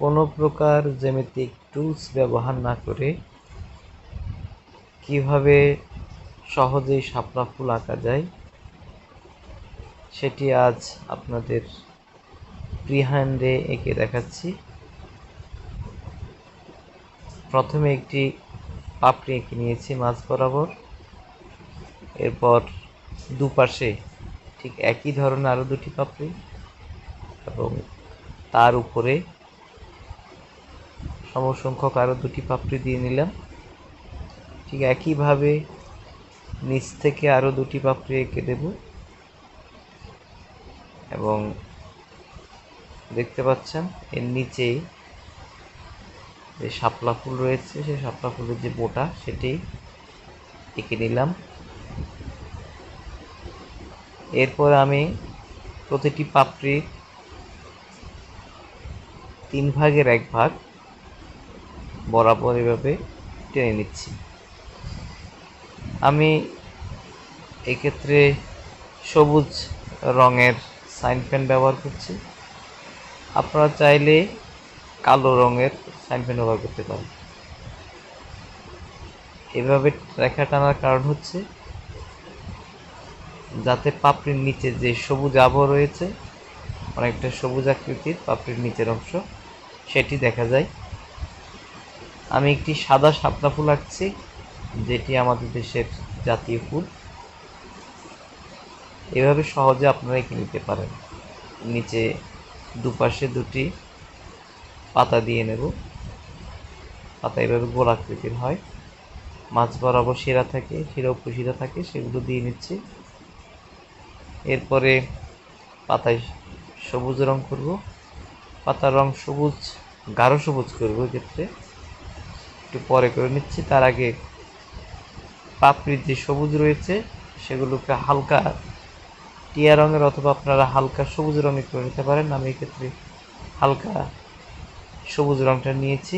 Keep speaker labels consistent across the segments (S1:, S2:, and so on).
S1: কোনো প্রকার জ্যামিতিক টুলস ব্যবহার না করে কীভাবে সহজেই শাপলা ফুল আঁকা যায়, সেটি আজ আপনাদের ফ্রি হ্যান্ডে এঁকে দেখাচ্ছি। প্রথমে একটি পাপড়ি এঁকে নিয়েছি মাঝ বরাবর। এরপর দুপাশে ঠিক একই ধরনের আরও দুটি পাপড়ি এবং তার উপরে সমসংখ্যক আরও দুটি পাপড়ি দিয়ে নিলাম। ঠিক একইভাবে নিচ থেকে আরও দুটি পাপড়ি এঁকে দেব। এবং দেখতে পাচ্ছেন, এর নিচে যে শাপলা ফুল রয়েছে, সেই শাপলা ফুলের যে বোটা, সেটি এঁকে নিলাম। এরপর আমি প্রতিটি পাপড়ির তিন ভাগের এক ভাগ বরাবর এভাবে টেনে নিচ্ছি। আমি এক্ষেত্রে সবুজ রঙের সাইন পেন ব্যবহার করছি। আপনারা চাইলে কালো রঙের সাইন পেন ব্যবহার করতে পারেন। এভাবে রেখা টানার কারণ হচ্ছে যাতে পাপড়ির নিচে যে সবুজ আবহ রয়েছে, অনেকটা সবুজ আকৃতির পাপড়ির নিচের অংশ, সেটি দেখা যায়। আমি একটি সাদা শাপলা ফুল আঁকছি, যেটি আমাদের দেশের জাতীয় ফুল। এভাবে সহজে আপনারা এঁকে নিতে পারেন। নিচে দুপাশে দুটি পাতা দিয়ে নেব। পাতা এভাবে গোল আকৃতির হয়। মাছ বরাবর শিরা থাকে, শিরা উপশিরা থাকে, সেগুলো দিয়ে নিচ্ছি। এরপরে পাতায় সবুজ রং করব। পাতার রং সবুজ, গাঢ় সবুজ করব এক্ষেত্রে। একটু পরে করে নিচ্ছি। তার আগে পাপড়ির যে সবুজ রয়েছে, সেগুলোকে হালকা টিয়া রঙের অথবা আপনারা হালকা সবুজ রঙের করে নিতে পারেন। আমি এক্ষেত্রে হালকা সবুজ রঙটা নিয়েছি,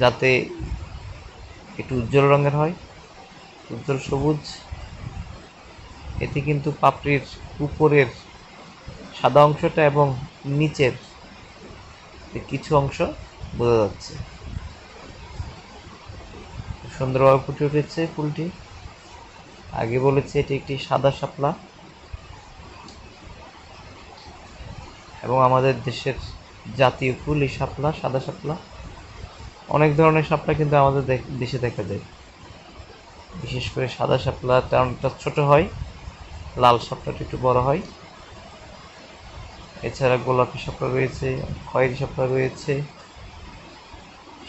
S1: যাতে একটু উজ্জ্বল রঙের হয়। উজ্জ্বল সবুজ। এতে কিন্তু পাপড়ির উপরের সাদা অংশটা এবং নিচের কিছু অংশ বোঝা যাচ্ছে। সুন্দরভাবে ফুটে উঠেছে ফুলটি আগে বলেছি এটি একটি সাদা শাপলা। এবং আমাদের দেশের জাতীয় ফুল, এই শাপলা, সাদা শাপলা। অনেক ধরনের শাপলা কিন্তু আমাদের দেশে দেখা যায়। বিশেষ করে সাদা শাপলাটা অনেকটা ছোট হয়, লাল শাপলাটা একটু বড় হয়। এছাড়া গোলাপি শাপলা রয়েছে, খয়েরি শাপলা রয়েছে।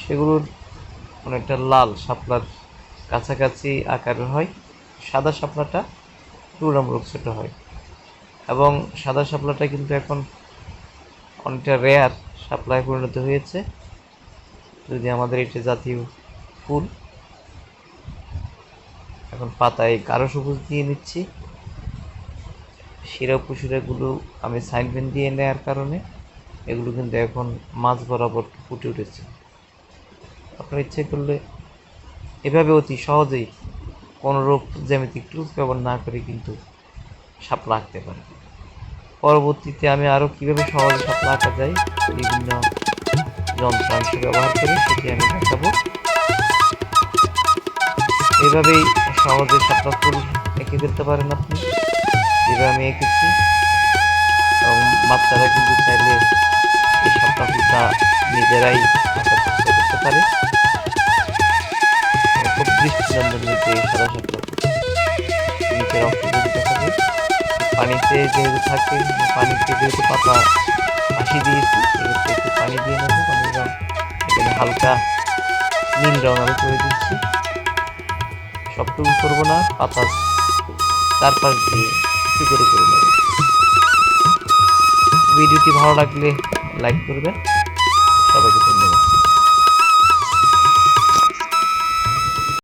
S1: সেগুলোর অনেকটা লাল শাপলার কাছাকাছি আকারের হয়, সাদা শাপলাটা তুলনামূলক ছোটো হয়। এবং সাদা শাপলাটা কিন্তু এখন অনেকটা রেয়ার শাপলায় পরিণত হয়েছে। যদি আমাদের এটা জাতীয় ফুল, এখন পাতায় গাঢ় সবুজ দিয়ে নিচ্ছি। শিরা উপশিরাগুলো আমি সাইন পেন দিয়ে নেওয়ার কারণে এগুলো কিন্তু এখন মাছ বরাবর ফুটে উঠেছে। আপনার ইচ্ছে করলে এভাবে অতি সহজেই কোনোরূপ জ্যামিতিক টুলস ব্যবহার না করে কিন্তু শাপলা আঁকতে পারে। পরবর্তীতে আমি আরও কীভাবে সহজে শাপলা আঁকা যায়, বিভিন্ন যন্ত্রাংশ ব্যবহার করে সেটি আমি দেখাবো। এভাবেই সহজে শাপলা ফুল এঁকে ফেলতে পারেন আপনি। যেভাবে আমি এঁকেছি। এবং বাচ্চারা কিন্তু চাইলে এই শাপলা ফুলটা নিজেরাই পারে। পানিতে যেহেতু থাকে, পানিতে যেহেতু পাতা আশি দিয়েছি, সেক্ষেত্রে একটু পানি দিয়ে নেব পানির রং এখানে হালকা নীল রং আমি করে দিচ্ছি। সবটুকু করব না, পাতা চারপাশ দিয়ে একটু করে করে নেব। ভিডিওটি ভালো লাগলে লাইক করবেন। সবাইকে ধন্যবাদ।